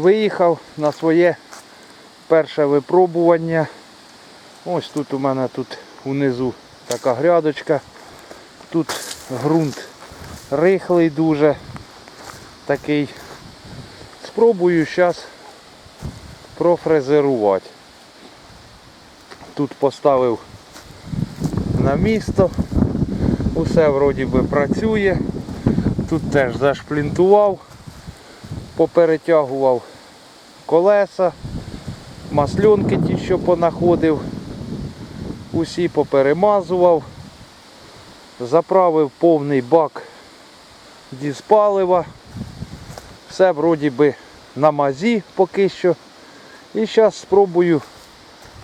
Виїхав на своє перше випробування. Ось тут у мене тут унизу така грядочка. Тут ґрунт рихлий дуже такий. Спробую зараз профрезерувати. Тут поставив на місто. Усе вроді би працює. Тут теж зашплінтував, поперетягував колеса, масльонки ті, що понаходив, усі поперемазував, заправив повний бак дізпалива. Все вроді би на мазі поки що. І зараз спробую,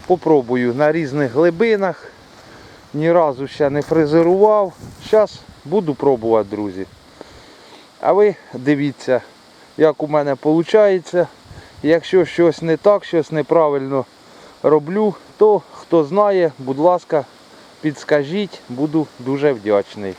попробую на різних глибинах. Ні разу ще не фрезерував. Зараз буду пробувати, друзі. А ви дивіться, як у мене виходить. Якщо щось не так, щось неправильно роблю, то хто знає, будь ласка, підскажіть, буду дуже вдячний.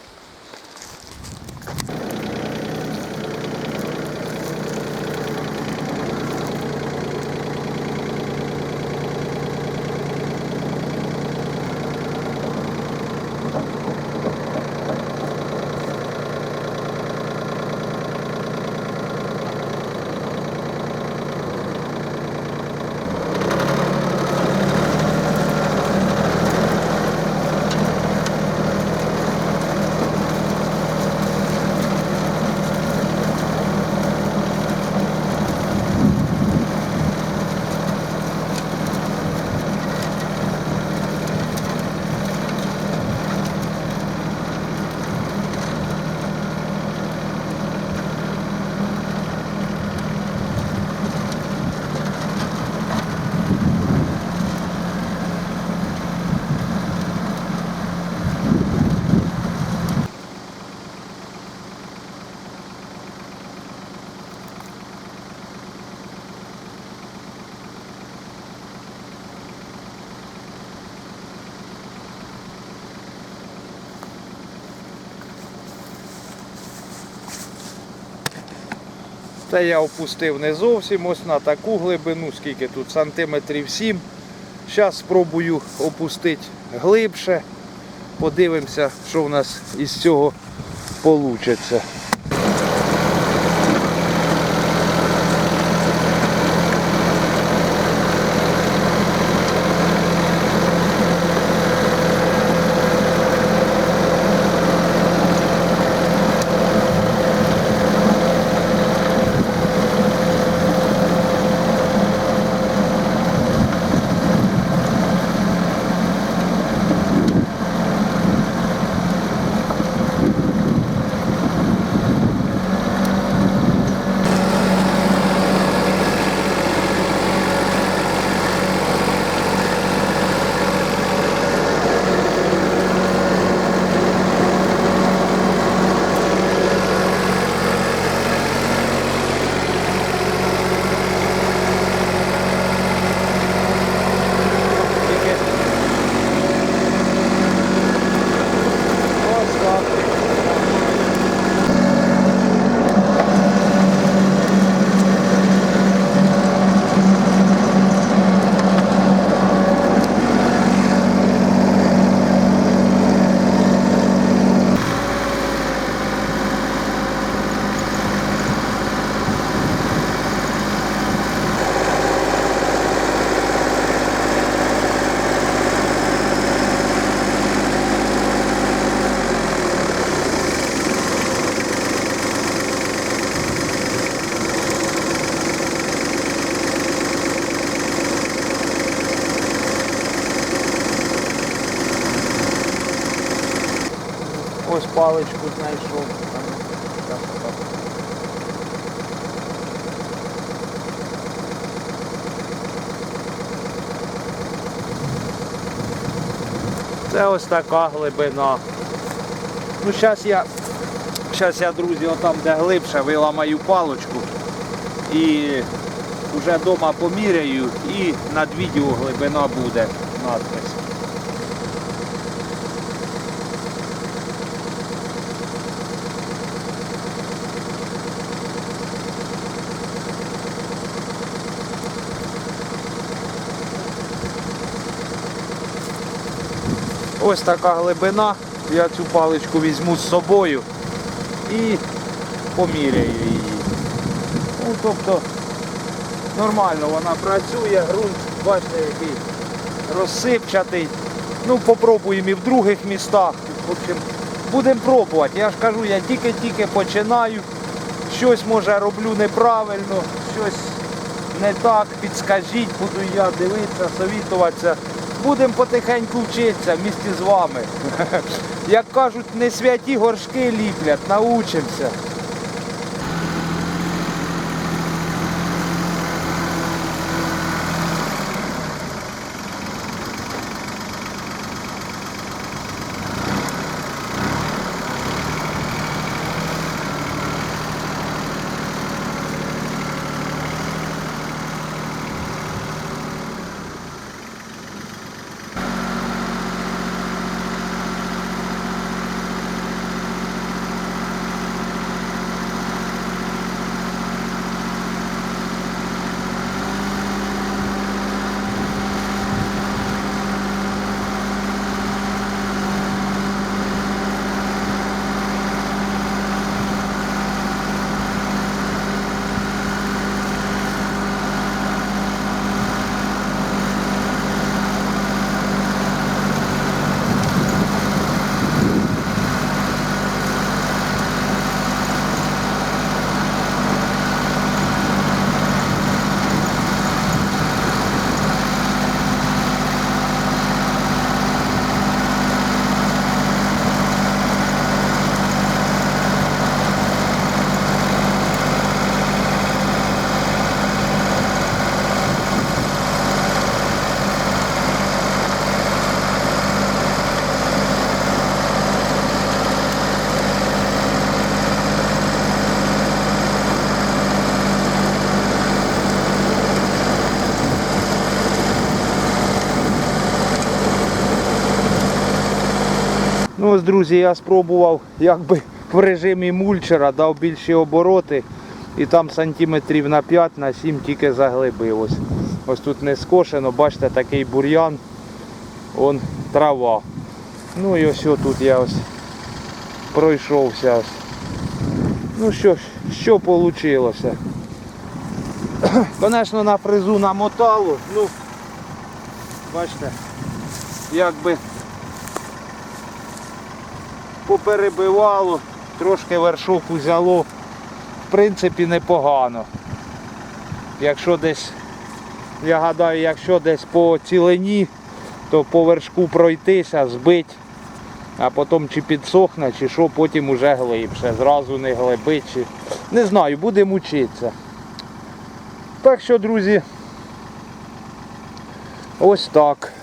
Це я опустив не зовсім ось на таку глибину, скільки тут сантиметрів 7. Зараз спробую опустити глибше. Подивимося, що в нас із цього вийде. Ось так. Ось паличку знайшов. Це ось така глибина. Ну зараз я, зараз я, друзі, отам де глибше виламаю паличку і вже вдома поміряю і над відео глибина буде надпис. Ось така глибина. Я цю паличку візьму з собою і поміряю її. Ну, тобто нормально вона працює, ґрунт, бачите, який розсипчатий. Ну, попробуємо і в других містах. Будемо пробувати. Я ж кажу, я тільки-тільки починаю. Щось може роблю неправильно, щось не так, підскажіть, буду я дивитися, совітуватися. Будемо потихеньку вчитися місті з вами. Як кажуть, не святі горшки ліплять, научимося. Ну ось, друзі, я спробував якби в режимі мульчера, дав більші обороти і там сантиметрів на 5 на 7 тільки заглибив. Ось, тут не скошено, бачите, такий бур'ян, он трава. Ну і ось тут я ось пройшовся. Ну що ж, що вийшло? Звісно, на фрезу намотало, ну, бачите, якби поперебивало, трошки вершок узяло. В принципі, непогано. Якщо десь, я гадаю, якщо десь по цілині, то по вершку пройтися, збить, а потім чи підсохне, чи що, потім уже глибше. Зразу не глибить. Чи... Не знаю, будемо вчитися. Так що, друзі, ось так.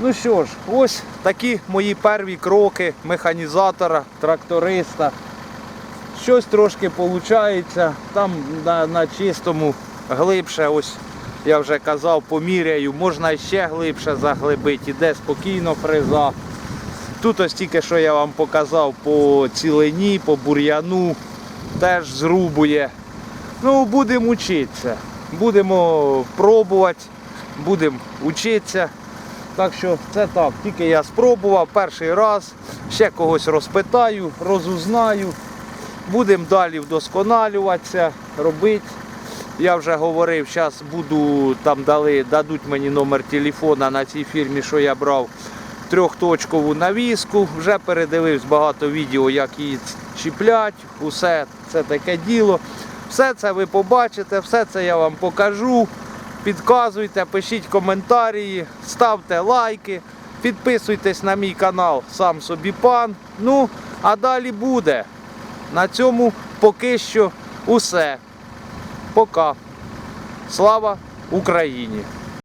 Ну що ж, ось такі мої перві кроки механізатора, тракториста. Щось трошки виходить, там на, на чистому глибше, ось я вже казав, поміряю, можна ще глибше заглибити, іде спокійно фреза. Тут ось тільки що я вам показав по цілині, по бур'яну, теж зрубує. Ну, будемо вчитися. Будемо пробувати, будемо вчитися. Так що це так, тільки я спробував перший раз, ще когось розпитаю, розузнаю. Будемо далі вдосконалюватися, робити. Я вже говорив, зараз буду, там дали, дадуть мені номер телефона на цій фірмі, що я брав трьохточкову навіску. Вже передивився багато відео, як її чіплять, усе це таке діло. Все це ви побачите, все це я вам покажу. Підказуйте, пишіть коментарі, ставте лайки, підписуйтесь на мій канал Сам собі пан. Ну, а далі буде. На цьому поки що усе. Пока. Слава Україні!